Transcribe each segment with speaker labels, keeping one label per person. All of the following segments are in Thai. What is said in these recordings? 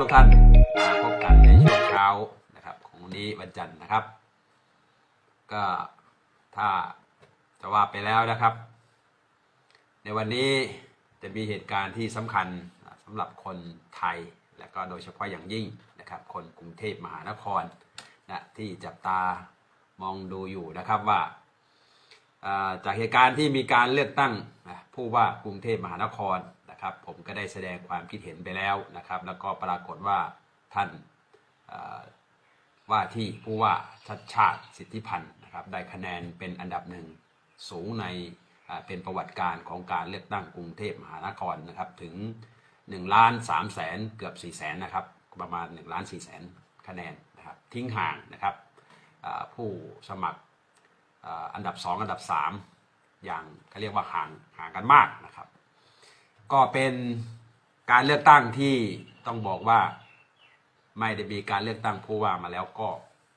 Speaker 1: ทุกท่านมาพบกันในช่วงเช้านะครับของวันนี้วันจันทร์นะครับ ก็ถ้าจะว่าไปแล้วนะครับ ในวันนี้จะมีเหตุการณ์ที่สำคัญสำหรับคนไทย และก็โดยเฉพาะอย่างยิ่งนะครับ คนกรุงเทพมหานครนะที่จับตามองดูอยู่นะครับว่าจากเหตุการณ์ที่มีการเลือกตั้งผู้ว่ากรุงเทพมหานคร นะครับ ผมก็ได้แสดงความคิดเห็นไปแล้วนะครับ แล้วก็ปรากฏว่าท่านว่าที่ผู้ว่าชัดชาติสิทธิพันธ์นะครับได้คะแนนเป็นอันดับหนึ่งสูงในเป็นประวัติการของการเลือกตั้งกรุงเทพมหานครนะครับถึง1ล้าน3แสนเกือบ4แสนนะครับประมาณ1ล้าน4แสนคะแนนนะครับทิ้งห่างนะครับผู้สมัครอันดับ 2 อันดับ 3 อย่างเขาเรียกว่าห่างห่างกันมากน ก็เป็นการเลือกตั้งที่ต้องบอกว่าไม่ได้มีการเลือกตั้งผู้ว่ามาแล้วก็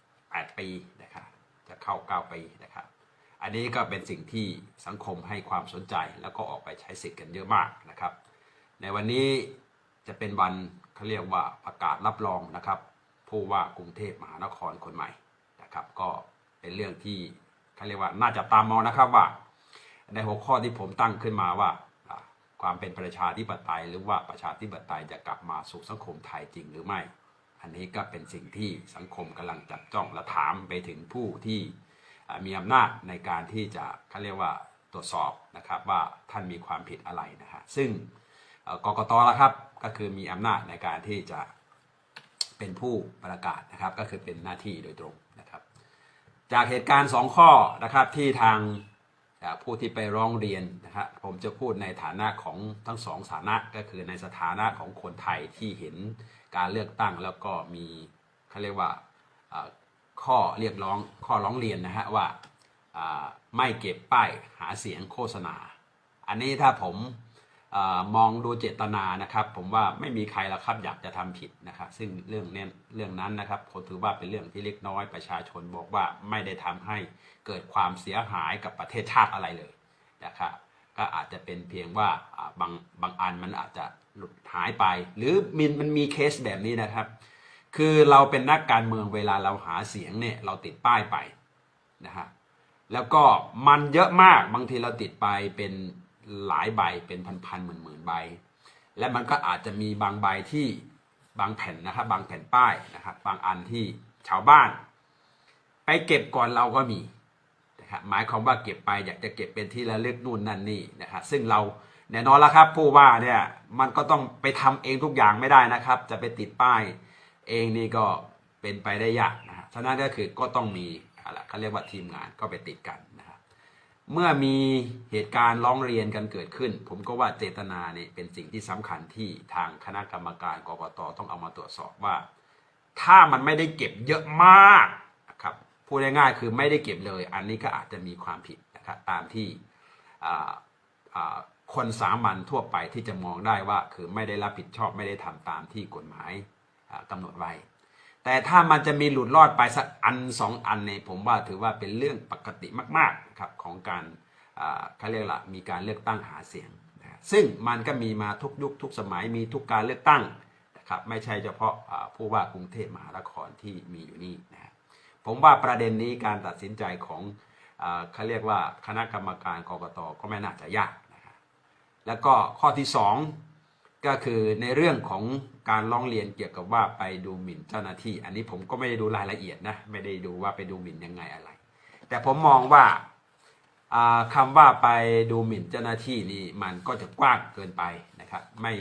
Speaker 1: 8 ปีนะครับจะเข้า 9 ปีนะครับอันนี้ก็เป็นสิ่งที่สังคมให้ความสนใจแล้วก็ออกไปใช้สิทธิ์กันเยอะมากนะครับ ในวันนี้จะเป็นวันเขาเรียกว่าประกาศรับรองนะครับผู้ว่ากรุงเทพมหานครคนใหม่นะครับ ก็เป็นเรื่องที่เขาเรียกว่าน่าจะตามมองนะครับว่า ในหัวข้อที่ผมตั้งขึ้นมาว่าอ่า ความเป็นประชาธิปไตย หรือว่าประชาธิปไตยจะกลับมาสู่สังคมไทยจริงหรือไม่ อันนี้ก็เป็นสิ่งที่สังคมกำลังจับจ้องและถามไปถึงผู้ที่มีอำนาจในการที่จะเขาเรียกว่าตรวจสอบนะครับว่าท่านมีความผิดอะไรนะฮะซึ่งกกตแล้วครับก็คือมีอำนาจในการที่จะเป็นผู้ประกาศนะครับก็คือเป็นหน้าที่โดยตรงนะครับ จากเหตุการณ์สองข้อนะครับที่ทาง ผู้ที่ไปร้องเรียนนะครับผมจะพูดในฐานะของทั้งสองสถานะก็คือในสถานะของคนไทยที่เห็นการเลือกตั้งแล้วก็มีเขาเรียกว่าข้อเรียกร้องข้อร้องเรียนนะฮะว่าไม่เก็บป้ายหาเสียงโฆษณา อันนี้ถ้าผม มองดูเจตนานะครับ ผมว่าไม่มีใครละครับอยากจะทำผิดนะครับ ซึ่งเรื่องเนี้ยเรื่องนั้นนะครับผมถือว่าเป็นเรื่องที่เล็กน้อยประชาชนบอกว่าไม่ได้ทำให้เกิดความเสียหายกับประเทศชาติอะไรเลยนะครับก็อาจจะเป็นเพียงว่าอ่าบางบางอันมันอาจจะหลุดหายไป หรือมันมันมีเคสแบบนี้นะครับ คือเราเป็นนักการเมืองเวลาเราหาเสียงเนี่ยเราติดป้ายไปนะฮะแล้วก็มันเยอะมากบางทีเราติดไปเป็น หลายใบเป็นพันๆหมื่นๆใบ และมันก็อาจจะมีบางใบที่บางแผ่นนะครับ บางแผ่นป้ายนะครับ บางอันที่ชาวบ้าน ไปเก็บก่อนเราก็มีนะครับหมายความว่าเก็บไปอยากจะเก็บเป็นที่ระลึกนู่นนั่นนี่นะครับซึ่งเราแน่นอนแล้วครับผู้ว่าเนี่ยมันก็ต้องไปทำเองทุกอย่างไม่ได้นะครับ จะไปติดป้ายเองนี่ก็เป็นไปได้ยากนะฮะฉะนั้นก็คือก็ต้องมีอะไรเขาเรียกว่าทีมงานก็ไปติดกัน เมื่อมีเหตุการณ์ร้องเรียนกันเกิดขึ้น ผมก็ว่าเจตนาเนี่ยเป็นสิ่งที่สำคัญที่ทางคณะกรรมการกกตต้องเอามาตรวจสอบว่า ถ้ามันไม่ได้เก็บเยอะมากนะครับพูดง่ายๆคือไม่ได้เก็บเลย อันนี้ก็อาจจะมีความผิดนะครับตามที่คนสามัญทั่วไปที่จะมองได้ว่าคือไม่ได้รับผิดชอบไม่ได้ทำตามที่กฎหมายอ่ากำหนดไว้ แต่ถ้ามันจะมีหลุดรอดไปสักอันสองอันเนี่ยผมว่าถือว่าเป็นเรื่องปกติมากๆครับของการเขาเรียกละมีการเลือกตั้งหาเสียงนะซึ่งมันก็มีมาทุกยุคทุกสมัยมีทุกการเลือกตั้งนะครับไม่ใช่เฉพาะผู้ว่ากรุงเทพมหานครที่มีอยู่นี่นะผมว่าประเด็นนี้การตัดสินใจของเขาเรียกว่าคณะกรรมการกรกตก็ไม่น่าจะยากนะครับแล้วก็ข้อที่สอง ก็คือในเรื่องของการร้องเรียนเกี่ยวกับว่าไปดูหมิ่นเจ้าหน้าที่ อันนี้ผมก็ไม่ได้ดูรายละเอียดนะไม่ได้ดูว่าไปดูหมิ่นยังไงอะไร แต่ผมมองว่าอ่าคำว่าไปดูหมิ่นเจ้าหน้าที่นี่มันก็จะกว้างเกินไปนะครับไม่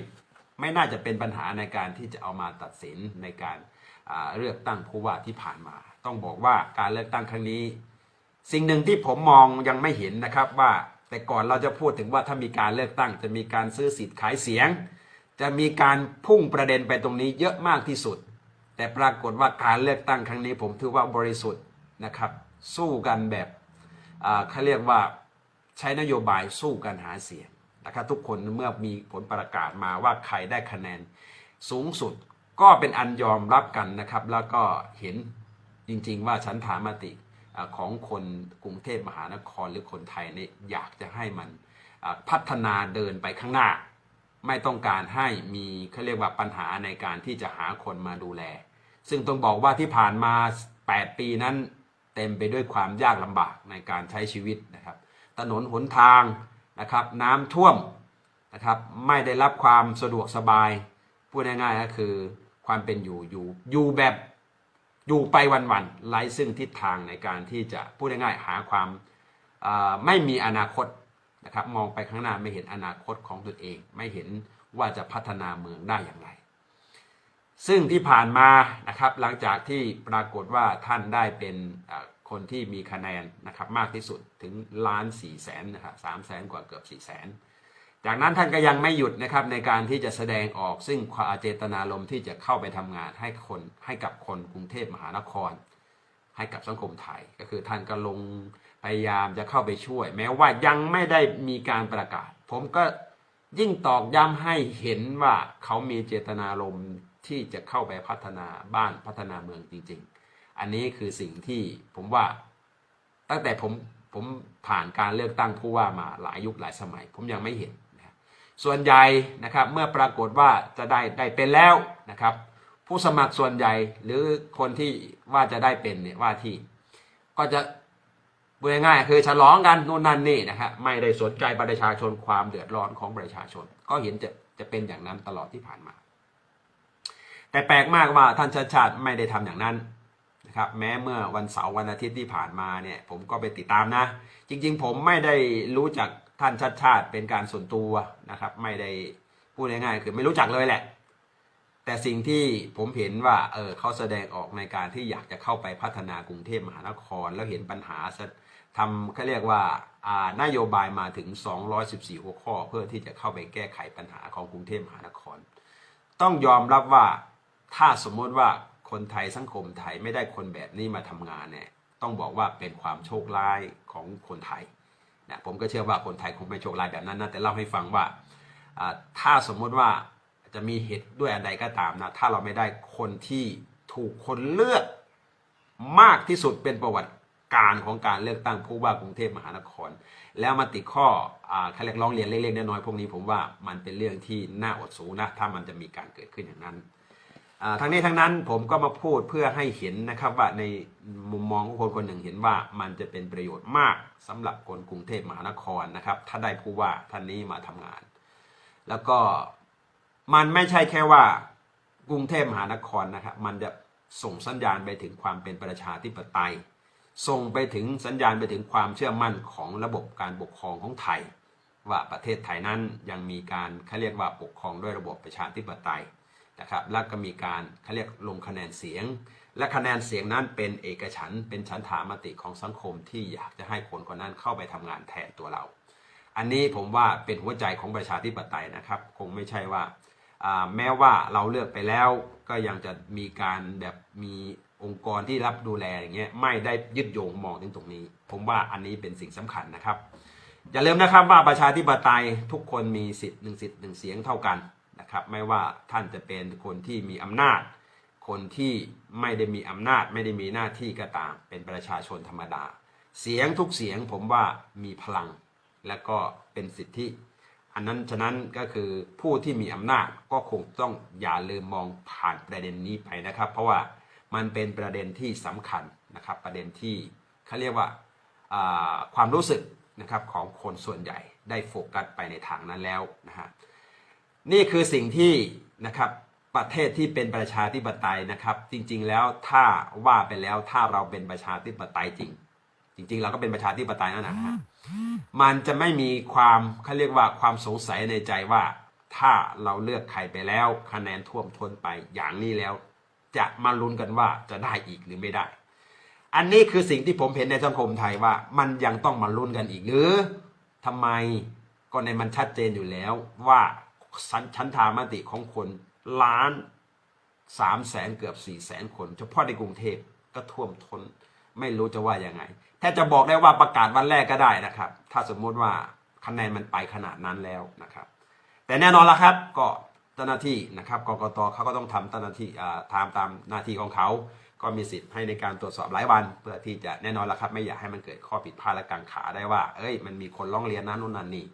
Speaker 1: ไม่น่าจะเป็นปัญหาในการที่จะเอามาตัดสินในการเลือกตั้งผู้ว่าที่ผ่านมา ต้องบอกว่าการเลือกตั้งครั้งนี้ สิ่งหนึ่งที่ผมมองยังไม่เห็นนะครับว่าแต่ก่อนเราจะพูดถึงว่าถ้ามีการเลือกตั้งจะมีการซื้อสิทธิ์ขายเสียง จะมีการพุ่งประเด็นไปตรงนี้เยอะมากที่สุด แต่ปรากฏว่าการเลือกตั้งครั้งนี้ผมถือว่าบริสุทธิ์นะครับ สู้กันแบบอ่าเขาเรียกว่าใช้นโยบายสู้กันหาเสียงนะครับทุกคนเมื่อมีผลประกาศมาว่าใครได้คะแนนสูงสุดก็เป็นอันยอมรับกันนะครับ แล้วก็เห็นจริงๆว่าฉันถามติอ่าของคนกรุงเทพมหานครหรือคนไทยเนี่ยอยากจะให้มันพัฒนาเดินไปข้างหน้า ไม่ต้องการให้มีเขาเรียกว่าปัญหาในการที่จะหาคนมาดูแล ซึ่งต้องบอกว่าที่ผ่านมา 8 ปีนั้น เต็มไปด้วยความยากลำบากในการใช้ชีวิตนะครับ ถนนหนทางนะครับน้ำท่วมนะครับไม่ได้รับความสะดวกสบาย พูดง่ายๆก็คือความเป็นอยู่อยู่อยู่แบบอยู่ไปวันๆไร้ซึ่งทิศทางในการที่จะพูดง่ายๆหาความไม่มีอนาคต นะครับมองไปข้างหน้าไม่เห็นอนาคตของตนเอง ไม่เห็นว่าจะพัฒนาเมืองได้อย่างไร ซึ่งที่ผ่านมานะครับหลังจากที่ปรากฏว่าท่านได้เป็นคนที่มีคะแนนนะครับมากที่สุดถึงล้านสี่แสนนะครับสามแสนกว่าเกือบสี่แสนจากนั้นท่านก็ยังไม่หยุดนะครับในการที่จะแสดงออกซึ่งความเจตนารมณ์ที่จะเข้าไปทำงานให้คนให้กับคนกรุงเทพมหานคร ให้กับสังคมไทยก็คือท่านก็ลง พยายามจะเข้าไปช่วย แม้ว่ายังไม่ได้มีการประกาศ ผมก็ยิ่งตอกย้ำให้เห็นว่าเขามีเจตนารมณ์ที่จะเข้าไปพัฒนาบ้านพัฒนาเมืองจริง ๆ อันนี้คือสิ่งที่ผมว่าตั้งแต่ผมผมผ่านการเลือกตั้งผู้ว่ามาหลายยุคหลายสมัย ผมยังไม่เห็นนะส่วนใหญ่นะครับเมื่อปรากฏว่าจะได้ได้เป็นแล้วนะครับ ผู้สมัครส่วนใหญ่หรือคนที่ว่าจะได้เป็นเนี่ยว่าที่ก็จะ พูดง่ายๆคือฉลองกันนู่นนั่นนี่นะครับไม่ได้สนใจประชาชนความเดือดร้อนของประชาชน ก็เห็นจะจะเป็นอย่างนั้นตลอดที่ผ่านมา แต่แปลกมากว่าท่านชาติชาติไม่ได้ทำอย่างนั้นนะครับแม้เมื่อวันเสาร์วันอาทิตย์ที่ผ่านมาเนี่ยผมก็ไปติดตามนะ จริงๆ ผมไม่ได้รู้จักท่านชาติชาติเป็นการส่วนตัวนะครับ ไม่ได้พูดง่ายๆคือไม่รู้จักเลยแหละ แต่สิ่งที่ผมเห็นว่าเออเขาแสดงออกในการที่อยากจะเข้าไปพัฒนากรุงเทพมหานคร แล้วเห็นปัญหา ทำเขาเรียกว่านโยบายมาถึง 214 หัวข้อ เพื่อที่จะเข้าไปแก้ไขปัญหาของกรุงเทพมหานคร ต้องยอมรับว่าถ้าสมมติว่าคนไทยสังคมไทยไม่ได้คนแบบนี้มาทำงานเนี่ยต้องบอกว่าเป็นความโชคร้ายของคนไทยนะผมก็เชื่อว่าคนไทยคงไม่โชคร้ายแบบนั้นนะแต่เล่าให้ฟังว่าอ่าถ้าสมมติว่าจะมีเหตุด้วยอะไรก็ตามนะถ้าเราไม่ได้คนที่ถูกคนเลือกมากที่สุดเป็นประวัติ การของการเลือกตั้งผู้ว่ากรุงเทพมหานคร แล้วมาติดข้ออ่าเรียกร้องเรียนเล็กๆน้อยๆพวกนี้ผมว่ามันเป็นเรื่องที่น่าอดสูนะถ้ามันจะมีการเกิดขึ้นอย่างนั้นทั้งนี้ทั้งนั้นผมก็มาพูดเพื่อให้เห็นนะครับว่าในมุมมองของคนคนหนึ่งเห็นว่ามันจะเป็นประโยชน์มากสำหรับคนกรุงเทพมหานครนะครับ ถ้าได้ผู้ว่าท่านนี้มาทำงาน แล้วก็มันไม่ใช่แค่ว่ากรุงเทพมหานครนะครับ มันจะส่งสัญญาณไปถึงความเป็นประชาธิปไตย ส่งไปถึงสัญญาณไปถึงความเชื่อมั่นของระบบการปกครองของไทย ว่าประเทศไทยนั้นยังมีการเขาเรียกว่าปกครองด้วยระบบประชาธิปไตยนะครับแล้วก็มีการเขาเรียกลงคะแนนเสียง และคะแนนเสียงนั้นเป็นเอกฉันเป็นฉันทามติของสังคมที่อยากจะให้คนคนนั้นเข้าไปทำงานแทนตัวเรา อันนี้ผมว่าเป็นหัวใจของประชาธิปไตยนะครับคงไม่ใช่ว่าแม้ว่าเราเลือกไปแล้วก็ยังจะมีการแบบมี องค์กรที่รับดูแลอย่างเงี้ยไม่ได้ยึดโยงมองถึงตรงนี้ ผมว่าอันนี้เป็นสิ่งสำคัญนะครับ อย่าลืมนะครับว่าประชาธิปไตยทุกคนมีสิทธิ์หนึ่งสิทธิ์หนึ่งเสียงเท่ากันนะครับ ไม่ว่าท่านจะเป็นคนที่มีอำนาจ คนที่ไม่ได้มีอำนาจ ไม่ได้มีหน้าที่ก็ตาม เป็นประชาชนธรรมดา เสียงทุกเสียงผมว่ามีพลัง และก็เป็นสิทธิอันนั้นฉะนั้นก็คือผู้ที่มีอำนาจก็คงต้องอย่าลืมมองผ่านประเด็นนี้ไปนะครับ เพราะว่า มันเป็นประเด็นที่สำคัญนะครับ ประเด็นที่เขาเรียกว่าอ่าความรู้สึกนะครับของคนส่วนใหญ่ได้โฟกัสไปในทางนั้นแล้วนะฮะนี่คือสิ่งที่นะครับประเทศที่เป็นประชาธิปไตยนะครับ จริงๆแล้วถ้าว่าไปแล้วถ้าเราเป็นประชาธิปไตยจริง จริง ๆ เราก็เป็นประชาธิปไตยนั่นนะฮะมันจะไม่มีความเขาเรียกว่าความสงสัยในใจว่าถ้าเราเลือกใครไปแล้วคะแนนท่วมท้นไปอย่างนี้แล้ว จะมาลุ้นกันว่าจะได้อีกหรือไม่ได้ อันนี้คือสิ่งที่ผมเห็นในสังคมไทยว่า มันยังต้องมาลุ้นกันอีกหรือทำไมก็ในมันชัดเจนอยู่แล้วว่าสันชั้นทามติของคนล้านสามแสนเกือบสี่แสนคน เฉพาะในกรุงเทพก็ท่วมท้นไม่รู้จะว่ายังไงแทบจะบอกได้ว่าประกาศวันแรกก็ได้นะครับ ถ้าสมมุติว่าคะแนนมันไปขนาดนั้นแล้วนะครับ แต่แน่นอนละครับก็ เจ้าหน้าที่นะครับกกตเขาก็ต้องทำเจ้าหน้าที่อ่าทำตามหน้าที่ของเขา ก็มีสิทธิ์ให้ในการตรวจสอบหลายวัน เพื่อที่จะแน่นอนละครับ ไม่อยากให้มันเกิดข้อผิดพลาดและกังขาได้ว่า เอ้ยมันมีคนร้องเรียนนั้นนู่นนั่นนี่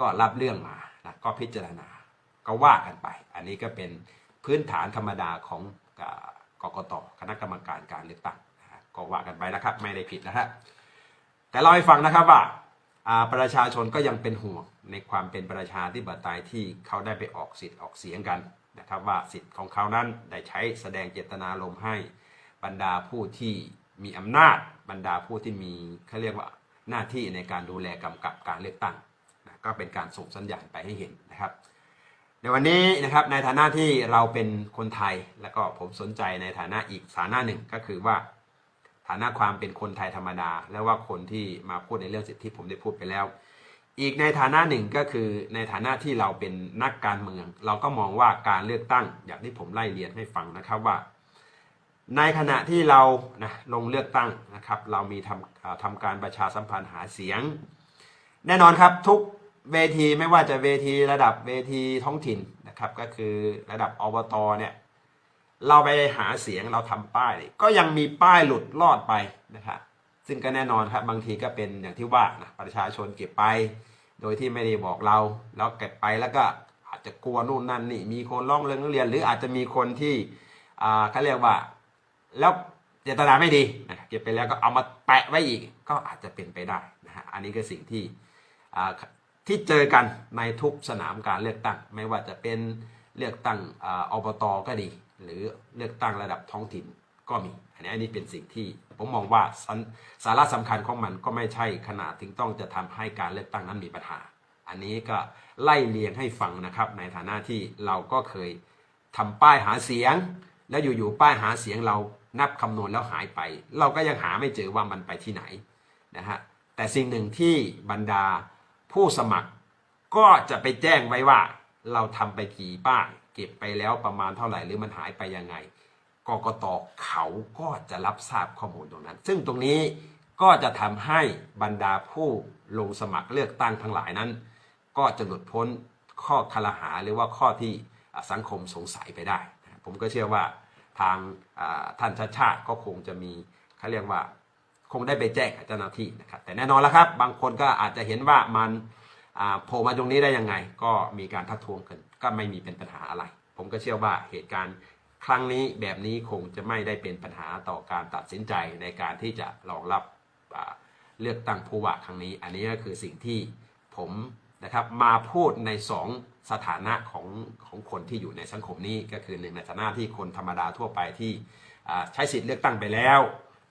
Speaker 1: ก็รับเรื่องมานะก็พิจารณาก็ว่ากันไป อันนี้ก็เป็นพื้นฐานธรรมดาของกกตคณะกรรมการการเลือกตั้งก็ว่ากันไปนะครับ ไม่ได้ผิดนะฮะแต่เราให้ฟังนะครับว่า ประชาชนก็ยังเป็นห่วงในความเป็นประชาธิปไตยที่เขาได้ไปออกสิทธิ์ออกเสียงกันนะครับว่าสิทธิ์ของเขานั้นได้ใช้แสดงเจตนารมให้บรรดาผู้ที่มีอำนาจบรรดาผู้ที่มีเขาเรียกว่าหน้าที่ในการดูแลกำกับการเลือกตั้งนะก็เป็นการส่งสัญญาณไปให้เห็นนะครับในวันนี้นะครับในฐานะที่เราเป็นคนไทยแล้วก็ผมสนใจในฐานะอีกฐานะหนึ่งก็คือว่า ฐานะความเป็นคนไทยธรรมดา แล้วว่าคนที่มาพูดในเรื่องสิทธิผมได้พูดไปแล้ว อีกในฐานะหนึ่งก็คือในฐานะที่เราเป็นนักการเมือง เราก็มองว่าการเลือกตั้ง อย่างที่ผมไล่เรียนให้ฟังนะครับว่า ในขณะที่เรานะลงเลือกตั้งนะครับ เรามีทำทำการประชาสัมพันธ์หาเสียง แน่นอนครับทุกเวทีไม่ว่าจะเวทีระดับเวทีท้องถิ่นนะครับ ก็คือระดับอบตเนี่ย เราไปหาเสียงเราทำป้าย ก็ยังมีป้ายหลุดรอดไปนะครับซึ่งก็แน่นอนครับบางทีก็เป็นอย่างที่ว่านะประชาชนเก็บไป โดยที่ไม่ได้บอกเรา แล้วเก็บไปแล้วก็อาจจะกลัวนู่นนั่นนี่มีคนร้องเรียนเรียน หรืออาจจะมีคนที่อ่าเขาเรียกว่าแล้วเจตนาไม่ดีนะเก็บไปแล้วก็เอามาแปะไว้อีกก็อาจจะเป็นไปได้นะฮะอันนี้คือสิ่งที่อ่าที่เจอกันในทุกสนามการเลือกตั้ง ไม่ว่าจะเป็นเลือกตั้งอาอบตก็ดี หรือเลือกตั้งระดับท้องถิ่นก็มี อันนี้อันนี้เป็นสิ่งที่ผมมองว่าสสาระสำคัญของมันก็ไม่ใช่ขนาดถึงต้องจะทำให้การเลือกตั้งนั้นมีปัญหา อันนี้ก็ไล่เลียงให้ฟังนะครับ ในฐานะที่เราก็เคยทำป้ายหาเสียง แล้วอยู่ๆป้ายหาเสียงเรานับคำนวณแล้วหายไป เราก็ยังหาไม่เจอว่ามันไปที่ไหนนะฮะแต่สิ่งหนึ่งที่บรรดาผู้สมัครก็จะไปแจ้งไว้ว่าเราทำไปกี่ป้าย เก็บไปแล้วประมาณเท่าไหร่หรือมันหายไปยังไงกกตเขาก็จะรับทราบข้อมูลตรงนั้น ซึ่งตรงนี้ก็จะทำให้บรรดาผู้ลงสมัครเลือกตั้งทั้งหลายนั้น ก็จะหลุดพ้นข้อคลหาหรือว่าข้อที่สังคมสงสัยไปได้ ผมก็เชื่อว่าทางท่านชาติชาติก็คงจะมีเขาเรียกว่าคงได้ไปแจ้งเจ้าหน้าที่นะครับ แต่แน่นอนแล้วครับ บางคนก็อาจจะเห็นว่ามันโผล่มาตรงนี้ได้ยังไง ก็มีการทักท้วงกัน ก็ไม่มีเป็นปัญหาอะไร ผมก็เชื่อว่าเหตุการณ์ครั้งนี้แบบนี้คงจะไม่ได้เป็นปัญหาต่อการตัดสินใจในการที่จะรองรับเลือกตั้งผู้ว่าครั้งนี้ อันนี้ก็คือสิ่งที่ผมนะครับมาพูดในสองสถานะของของคนที่อยู่ในสังคมนี้ก็คือหนึ่งในฐานะที่คนธรรมดาทั่วไปที่ใช้สิทธิ์เลือกตั้งไปแล้ว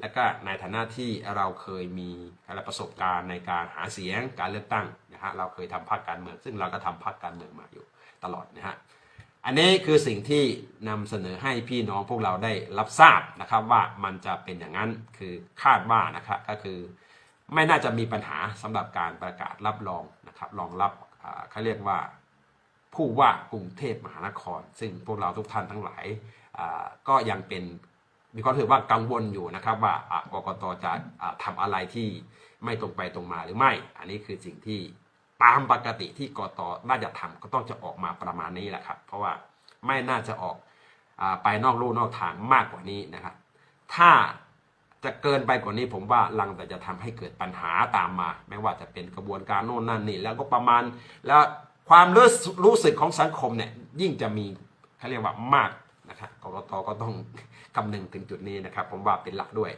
Speaker 1: และก็ในฐานะที่เราเคยมีประสบการณ์ในการหาเสียงการเลือกตั้งนะฮะเราเคยทำพรรคการเมือง ซึ่งเราก็ทำพรรคการเมืองมาอยู่ ตลอดนะฮะอันนี้คือสิ่งที่นำเสนอให้พี่น้องพวกเราได้รับทราบนะครับว่ามันจะเป็นอย่างนั้นคือคาดว่านะครับก็คือไม่น่าจะมีปัญหาสำหรับการประกาศรับรองนะครับรองรับเขาเรียกว่าผู้ว่ากรุงเทพมหานคร ซึ่งพวกเราทุกท่านทั้งหลายก็ยังเป็นมีความรู้สึกว่ากังวลอยู่นะครับ ว่าอะกกตจะอ่าทำอะไรที่ไม่ตรงไปตรงมาหรือไม่ อันนี้คือสิ่งที่ ตามปกติที่กตน่าจะทำก็ต้องจะออกมาประมาณนี้แหละครับ เพราะว่าไม่น่าจะออกอไปนอกลู่นอกทางมากกว่านี้นะครับ ถ้าจะเกินไปกว่านี้ผมว่าลังแต่จะทำให้เกิดปัญหาตามมา ไม่ว่าจะเป็นกระบวนการโน่นนั่นนี่แล้วก็ประมาณ แล้วความรู้สึกรู้สึกของสังคมเนี่ยยิ่งจะมีเขาเรียกว่ามากนะครับกกตก็ต้องคำนึงถึงจุดนี้นะครับ ผมว่าเป็นหลักด้วย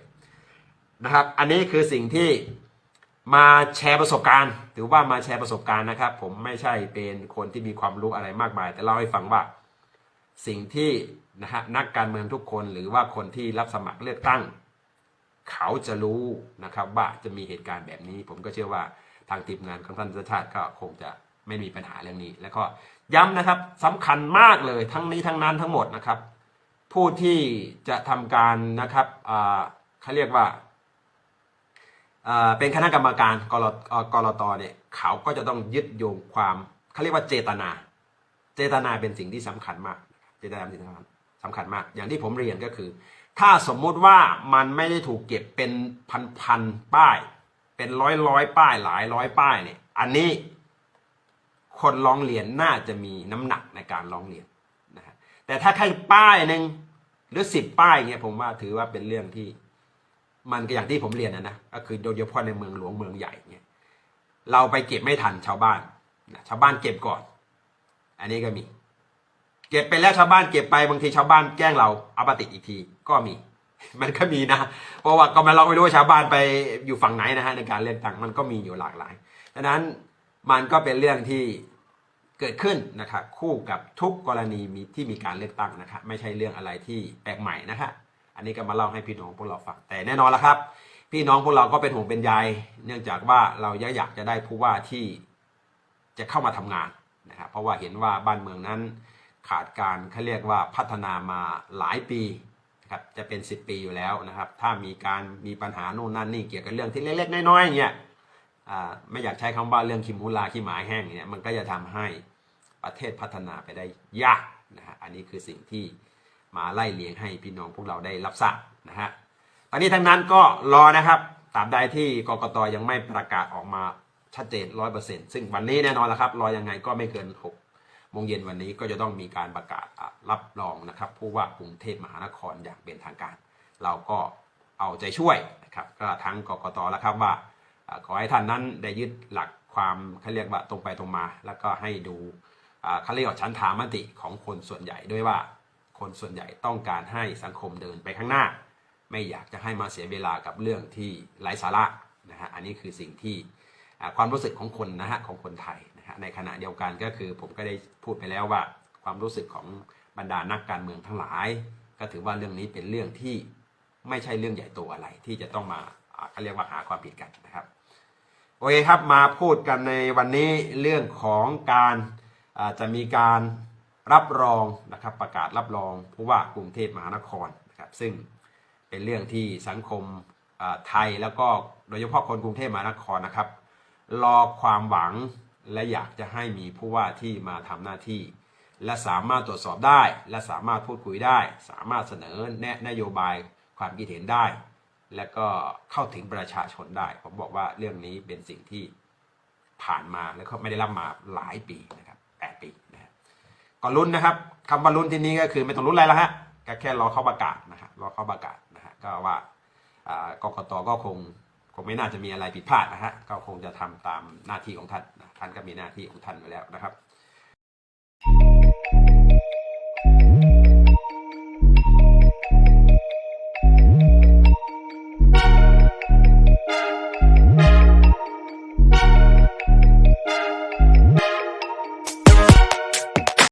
Speaker 1: นะครับ อันนี้คือสิ่งที่ มาแชร์ประสบการณ์ ถือว่ามาแชร์ประสบการณ์นะครับ ผมไม่ใช่เป็นคนที่มีความรู้อะไรมากมาย แต่เล่าให้ฟังว่า สิ่งที่นะฮะนักการเมืองทุกคนหรือว่าคนที่รับสมัครเลือกตั้ง เขาจะรู้นะครับว่าจะมีเหตุการณ์แบบนี้ ผมก็เชื่อว่าทางทีมงานของท่านชาติชาติก็คงจะไม่มีปัญหาเรื่องนี้ แล้วก็ย้ำนะครับสำคัญมากเลยทั้งนี้ทั้งนั้นทั้งหมดนะครับ ผู้ที่จะทำการนะครับอ่าเขาเรียกว่า เป็นคณะกรรมการกรกรตเนี่ยเขาก็จะต้องยึดโยงความเขาเรียกว่าเจตนา เจตนาเป็นสิ่งที่สำคัญมาก เจตนาเป็นสิ่งสำคัญมาก อย่างที่ผมเรียนก็คือ ถ้าสมมุติว่ามันไม่ได้ถูกเก็บเป็นพันพันๆป้าย เป็นร้อยร้อยป้ายหลายร้อยป้ายเนี่ย อันนี้คนร้องเรียนน่าจะมีน้ำหนักในการร้องเรียนนะฮะแต่ถ้าแค่ป้ายหนึ่งหรือสิบป้ายเงี้ยผมว่าถือว่าเป็นเรื่องที่ มันก็อย่างที่ผมเรียนนะนะก็คือโดยเฉพาะในเมืองหลวงเมืองใหญ่เนี่ยเราไปเก็บไม่ทันชาวบ้านนะชาวบ้านเก็บก่อน อันนี้ก็มี เก็บไปแล้วชาวบ้านเก็บไปบางทีชาวบ้านแจ้งเราเอามาติดอีกทีก็มี มันก็มีนะ เพราะว่าก็ม่เราไม่รู้ว่าชาวบ้านไปอยู่ฝั่งไหนนะฮะในการเลือกตั้งมันก็มีอยู่หลากหลายดังนั้นมันก็เป็นเรื่องที่เกิดขึ้นนะครับคู่กับทุกกรณีมีที่มีการเลือกตั้งนะครับไม่ใช่เรื่องอะไรที่แปลกใหม่นะฮะ อันนี้ก็มาเล่าให้พี่น้องพวกเราฟังแต่แน่นอนละครับ พี่น้องพวกเราก็เป็นห่วงเป็นใยเนื่องจากว่าเราอยากจะได้ผู้ว่าที่จะเข้ามาทำงานนะครับเพราะว่าเห็นว่าบ้านเมืองนั้นขาดการเขาเรียกว่าพัฒนามาหลายปีนะครับจะเป็น 10 ปีอยู่แล้วนะครับ ถ้ามีการมีปัญหาโน่นนั่นนี่เกี่ยวกับเรื่องที่เล็กๆน้อยๆเนี่ยไม่อยากใช้คำว่าเรื่องคิมมูลาขี้หมาแห้งเนี่ยมันก็จะทำให้ประเทศพัฒนาไปได้ยากนะฮะอันนี้คือสิ่งที่ มาไล่เลียงให้พี่น้องพวกเราได้รับทราบนะฮะตอนนี้ทั้งนั้นก็รอนะครับตราบใดที่กกตยังไม่ประกาศออกมาชัดเจนร้อยเปอร์เซ็นต์ซึ่งวันนี้แน่นอนแล้วครับรอยังไงก็ไม่เกินหกโมงเย็นวันนี้ก็จะต้องมีการประกาศรับรองนะครับผู้ว่ากรุงเทพมหานครอย่างเป็นทางการ เราก็เอาใจช่วยนะครับก็ทั้งกกตแล้วครับว่า ขอให้ท่านนั้นได้ยึดหลักความเขาเรียกว่าตรงไปตรงมา แล้วก็ให้ดูเขาเรียกว่าชั้นถามติของคนส่วนใหญ่ด้วยว่า คนส่วนใหญ่ต้องการให้สังคมเดินไปข้างหน้า ไม่อยากจะให้มาเสียเวลากับเรื่องที่ไร้สาระนะฮะอันนี้คือสิ่งที่ความรู้สึกของคนนะฮะของคนไทยนะฮะในขณะเดียวกันก็คือผมก็ได้พูดไปแล้วว่า ความรู้สึกของบรรดานักการเมืองทั้งหลาย ก็ถือว่าเรื่องนี้เป็นเรื่องที่ไม่ใช่เรื่องใหญ่โตอะไรที่จะต้องมาเขาเรียกว่าหาความผิดกันนะครับโอเคครับมาพูดกันในวันนี้เรื่องของการจะมีการ รับรองนะครับประกาศรับรองผู้ว่ากรุงเทพมหานครนะครับซึ่งเป็นเรื่องที่สังคมไทยแล้วก็โดยเฉพาะคนกรุงเทพมหานครนะครับ รอความหวังและอยากจะให้มีผู้ว่าที่มาทำหน้าที่ และสามารถตรวจสอบได้ และสามารถพูดคุยได้ สามารถเสนอแนะนโยบายความคิดเห็นได้ และก็เข้าถึงประชาชนได้ ผมบอกว่าเรื่องนี้เป็นสิ่งที่ผ่านมาแล้วก็ไม่ได้รับมาหลายปีนะครับแปดปีนะครับ ก็ลุ้นนะครับคำว่าลุ้นที่นี้ก็คือไม่ต้องลุ้นอะไรแล้วฮะก็แค่รอเขาประกาศนะฮะรอเขาประกาศนะฮะก็ว่ากกตก็คงคงไม่น่าจะมีอะไรผิดพลาดนะฮะก็คงจะทำตามหน้าที่ของท่านนะท่านก็มีหน้าที่ของท่านอยู่แล้วนะครับ